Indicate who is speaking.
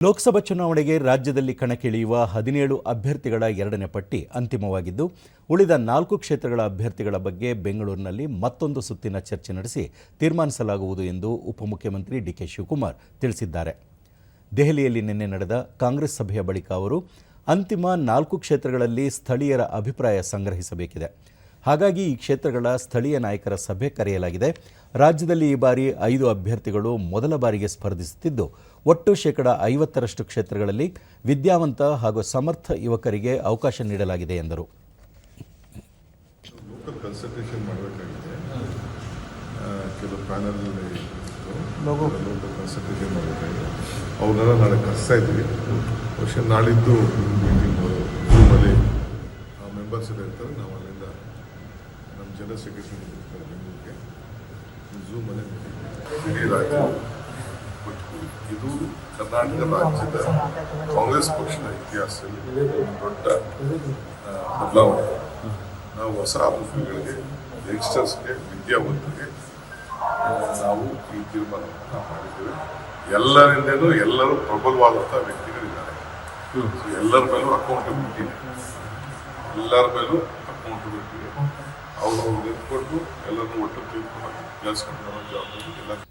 Speaker 1: ಲೋಕಸಭಾ ಚುನಾವಣೆಗೆ ರಾಜ್ಯದಲ್ಲಿ ಕಣಕ್ಕಿಳಿಯುವ ಹದಿನೇಳು ಅಭ್ಯರ್ಥಿಗಳ ಎರಡನೇ ಪಟ್ಟಿ ಅಂತಿಮವಾಗಿದ್ದು, ಉಳಿದ ನಾಲ್ಕು ಕ್ಷೇತ್ರಗಳ ಅಭ್ಯರ್ಥಿಗಳ ಬಗ್ಗೆ ಬೆಂಗಳೂರಿನಲ್ಲಿ ಮತ್ತೊಂದು ಸುತ್ತಿನ ಚರ್ಚೆ ನಡೆಸಿ ತೀರ್ಮಾನಿಸಲಾಗುವುದು ಎಂದು ಉಪಮುಖ್ಯಮಂತ್ರಿ ಡಿಕೆ ಶಿವಕುಮಾರ್ ತಿಳಿಸಿದ್ದಾರೆ. ದೆಹಲಿಯಲ್ಲಿ ನಿನ್ನೆ ನಡೆದ ಕಾಂಗ್ರೆಸ್ ಸಭೆಯ ಬಳಿಕ ಅವರು, ಅಂತಿಮ ನಾಲ್ಕು ಕ್ಷೇತ್ರಗಳಲ್ಲಿ ಸ್ಥಳೀಯರ ಅಭಿಪ್ರಾಯ ಸಂಗ್ರಹಿಸಬೇಕಿದೆ. ಹಾಗಾಗಿ ಈ ಕ್ಷೇತ್ರಗಳ ಸ್ಥಳೀಯ ನಾಯಕರ ಸಭೆ ಕರೆಯಲಾಗಿದೆ. ರಾಜ್ಯದಲ್ಲಿ ಈ ಬಾರಿ ಐದು ಅಭ್ಯರ್ಥಿಗಳು ಮೊದಲ ಬಾರಿಗೆ ಸ್ಪರ್ಧಿಸುತ್ತಿದ್ದು ಒಟ್ಟು ಶೇಕಡ ಐವತ್ತರಷ್ಟು ಕ್ಷೇತ್ರಗಳಲ್ಲಿ ವಿದ್ಯಾವಂತ ಹಾಗೂ ಸಮರ್ಥ ಯುವಕರಿಗೆ ಅವಕಾಶ ನೀಡಲಾಗಿದೆ ಎಂದರು.
Speaker 2: ಲೋಕಲ್ ಕನ್ಸಲ್ಟೇಷನ್ ಮಾಡಬೇಕಾಗಿದೆ. ಕೆಲವು ಪ್ಯಾನಲ್ ಲೋಕಲ್ ಕನ್ಸಲ್ಟೇಷನ್ ಮಾಡಬೇಕಾಗಿದೆ. ಅವನ್ನೆಲ್ಲ ನಾಳೆ ಕರೆಸ್ತಾ ಇದ್ದೀವಿ ಬಹುಶಃ ನಾಳಿದ್ದು ಮೀಟಿಂಗ್ ಮೆಂಬರ್ಸ್ ಎಲ್ಲ ಇರ್ತಾರೆ ನಾವು ಅಲ್ಲಿಂದ ಜನರಲ್ ಸೆಕ್ರೆಟರಿ ಇರ್ತಾರೆ ಬೆಂಗಳೂರಿಗೆ ಝೂಮಲ್ಲೇ ಇದು ಕರ್ನಾಟಕ ರಾಜ್ಯದ ಕಾಂಗ್ರೆಸ್ ಪಕ್ಷದ ಇತಿಹಾಸದಲ್ಲಿ ದೊಡ್ಡ ಬದಲಾವಣೆ. ನಾವು ಹೊಸ ಪ್ರತಿಭೆಗಳಿಗೆ ಯಂಗ್ಸ್ಟರ್ಸ್ಗೆ ವಿದ್ಯಾವಂತರಿಗೆ ನಾವು ಈ ತೀರ್ಮಾನವನ್ನು ನಾವು ಮಾಡಿದ್ದೇವೆ. ಎಲ್ಲರಿಂದಲೂ ಎಲ್ಲರೂ ಪ್ರಬಲವಾದಂಥ ವ್ಯಕ್ತಿಗಳಿದ್ದಾರೆ. ಎಲ್ಲರ ಮೇಲೂ ಅಕೌಂಟಬಿಲಿಟಿ ಎಲ್ಲರ ಮೇಲೂ ಅಕೌಂಟಬಿಲಿಟಿ ಇದೆ ಅವ್ರು ಅವ್ರು ನಿಂತ್ಕೊಂಡು ಎಲ್ಲರನ್ನೂ ಒಟ್ಟು ತಿಳ್ಕೊಂಡು ಕೆಲಸ ಮಾಡೋ ಜವಾಬ್ದಾರಿ ಎಲ್ಲ